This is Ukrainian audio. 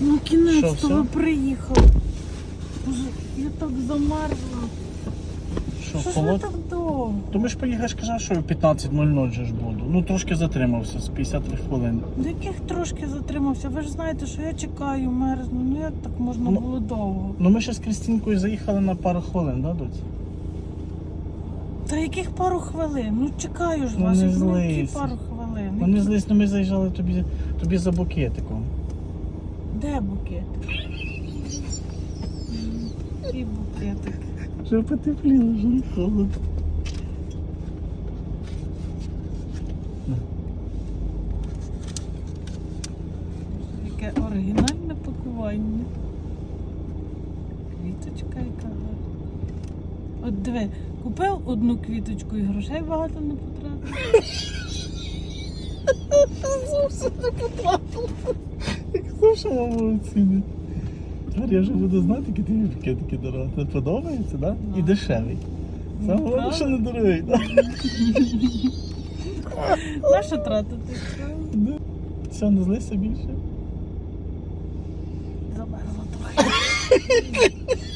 Ну, кінець то ви приїхали. Боже, я так замерзла. Що, Що ж ви холод? так довго? То ми ж поїхали, казав, що в 15.00 же ж буду. Ну трошки затримався з 53 хвилин. До яких трошки затримався? Ви ж знаєте, що я чекаю, мерзну. Ну як так можна Ну, було довго? Ну ми ще з Крістінкою заїхали на пару хвилин, да, доць? Та яких пару хвилин? Ну чекаю ж Ну, вас. не Ну, які пару хвилин? Ну не злись, ну ми заїжджали тобі, тобі за букетиком. Де букет? Який букетик? Вже потепліло, вже не холодно. Яке оригінальне пакування. Квіточка яка гарна. От диви, купив одну квіточку і грошей багато не потратив. Зовсім не потрапило. Завжди мама оцінить. Тепер я вже буду знати, які тобі пакетики дорого. Тобі подобається, так? І дешевий. Саме головне, що не дорогий, так? На що тратити? Все, не злися більше. Замерзла трохи.